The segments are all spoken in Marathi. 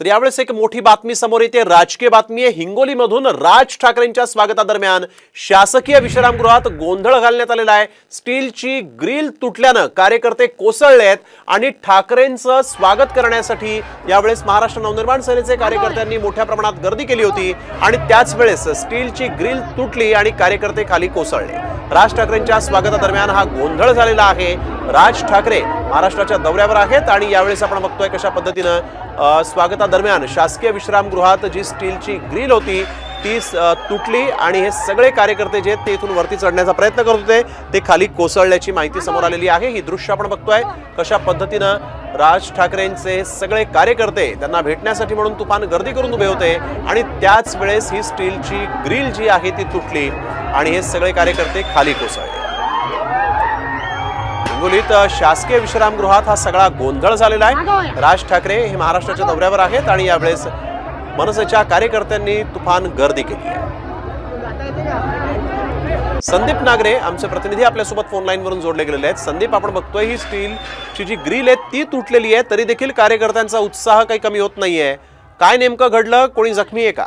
तर यावेळेस एक मोठी बातमी समोर येते. राजकीय बातमी आहे. हिंगोलीमधून राज ठाकरेंच्या स्वागतादरम्यान शासकीय विश्रामगृहात गोंधळ घालण्यात आलेला आहे. स्टीलची ग्रिल तुटल्यानं कार्यकर्ते कोसळले आहेत आणि ठाकरेंचं स्वागत करण्यासाठी यावेळेस महाराष्ट्र नवनिर्माण सेनेचे कार्यकर्त्यांनी मोठ्या प्रमाणात गर्दी केली होती आणि त्याच वेळेस स्टीलची ग्रिल तुटली आणि कार्यकर्ते खाली कोसळले. राज ठाकरेंच्या स्वागतादरम्यान हा गोंधळ झालेला आहे. राज ठाकरे महाराष्ट्राच्या दौऱ्यावर आहेत आणि यावेळेस आपण बघतोय कशा पद्धतीनं स्वागतादरम्यान शासकीय विश्रामगृहात जी स्टीलची ग्रिल होती ती तुटली आणि हे सगळे कार्यकर्ते जे आहेत ते इथून वरती चढण्याचा प्रयत्न करत होते. ते खाली कोसळल्याची माहिती समोर आलेली आहे. ही दृश्य आपण बघतोय. कशा पद्धतीनं राज ठाकरेंचे सगळे कार्यकर्ते त्यांना भेटण्यासाठी म्हणून तुफान गर्दी करून उभे होते आणि त्याच वेळेस ही स्टीलची ग्रिल जी आहे ती तुटली आणि हे सगळे कार्यकर्ते खाली कोसळले. हिंगोलीत शासकीय विश्रामगृहात हा सगळा गोंधळ झालेला आहे. राज ठाकरे हे महाराष्ट्राच्या दौऱ्यावर आहेत आणि यावेळेस मनसेच्या कार्यकर्त्यांनी तुफान गर्दी केली आहे. संदीप नागरे आमचे प्रतिनिधी आपल्यासोबत फोन लाईन वरून जोडले गेलेले आहेत. संदीप आपण बघतोय ही स्टीलची जी ग्रिल आहे ती तुटलेली आहे तरी देखील कार्यकर्त्यांचा उत्साह काही कमी होत नाहीये. काय नेमकं घडलं? कोणी जखमी आहे का?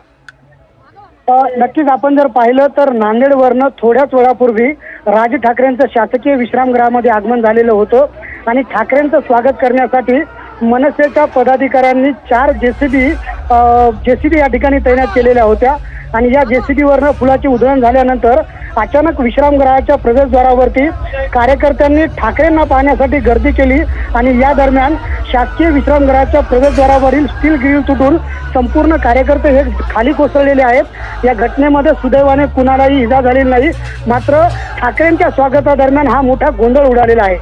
नक्कीच आपण जर पाहिलं तर नांदेडवरनं थोड्याच वेळापूर्वी राज ठाकरेंचं शासकीय विश्रामगृहामध्ये आगमन झालेलं होतं. आणि ठाकरेंचं स्वागत करण्यासाठी मनसेच्या पदाधिकाऱ्यांनी चार जेसीबी जेसीबी या ठिकाणी तैनात केलेल्या होत्या. आणि या जेसीबी वरनं फुलाची उधळण झाल्यानंतर अचानक विश्रामगृहाच्या प्रवेशद्वारावरती कार्यकर्त्यांनी ठाकरेंना पाहण्यासाठी गर्दी केली आणि या दरम्यान शासकीय विश्रामगृहाच्या प्रवेशद्वारावरील स्टील ग्रिल तुटून संपूर्ण कार्यकर्ते हे खाली कोसळलेले आहेत. या घटनेमध्ये सुदैवाने कुणालाही इजा झालेली नाही. मात्र ठाकरेंच्या स्वागतादरम्यान हा मोठा गोंधळ उडालेला आहे.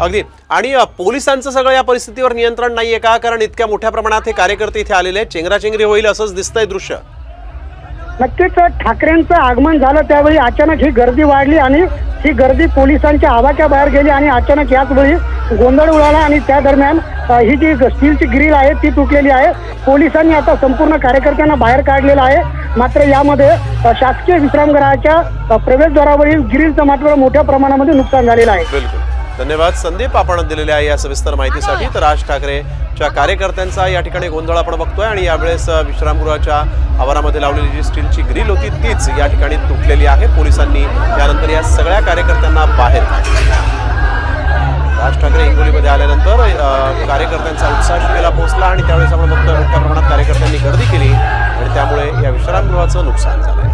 अगदी. आणि पोलिसांचं सगळं या परिस्थितीवर नियंत्रण नाहीये का? कारण इतक्या मोठ्या प्रमाणात हे कार्यकर्ते इथे आलेले आहेत. चेंगराचेंगरी होईल असंच दिसतंय दृश्य. नक्कीच ठाकरेंचं आगमन झालं त्यावेळी अचानक ही गर्दी वाढली आणि ही गर्दी पोलिसांच्या आवाच्या बाहेर गेली आणि अचानक याच वेळी गोंधळ उडाला आणि त्या दरम्यान ही जी स्टीलची ग्रिल आहे ती तुटलेली आहे. पोलिसांनी आता संपूर्ण कार्यकर्त्यांना बाहेर काढलेलं आहे. मात्र यामध्ये शासकीय विश्रामगृहाच्या प्रवेशद्वारावरील ग्रिलचं मात्र मोठ्या प्रमाणामध्ये नुकसान झालेलं आहे. बिलकुल. धन्यवाद. संदीप आपण दिलेल्या या सविस्तर माहितीसाठी तर राज ठाकरेच्या कार्यकर्त्यांचा या ठिकाणी गोंधळ आपण बघतोय आणि यावेळेस विश्रामगृहाच्या आवारामध्ये लावलेली जी स्टीलची ग्रिल होती तीच या ठिकाणी तुटलेली आहे. पोलिसांनी यानंतर या सगळ्या कार्यकर्त्यांना बाहेर राज ठाकरे हिंगोलीमध्ये आल्यानंतर कार्यकर्त्यांचा उत्साह शिगेला पोहोचला आणि त्यावेळेस आपण बघतोय मोठ्या प्रमाणात कार्यकर्त्यांनी गर्दी केली आणि त्यामुळे या विश्रामगृहाचं नुकसान झालं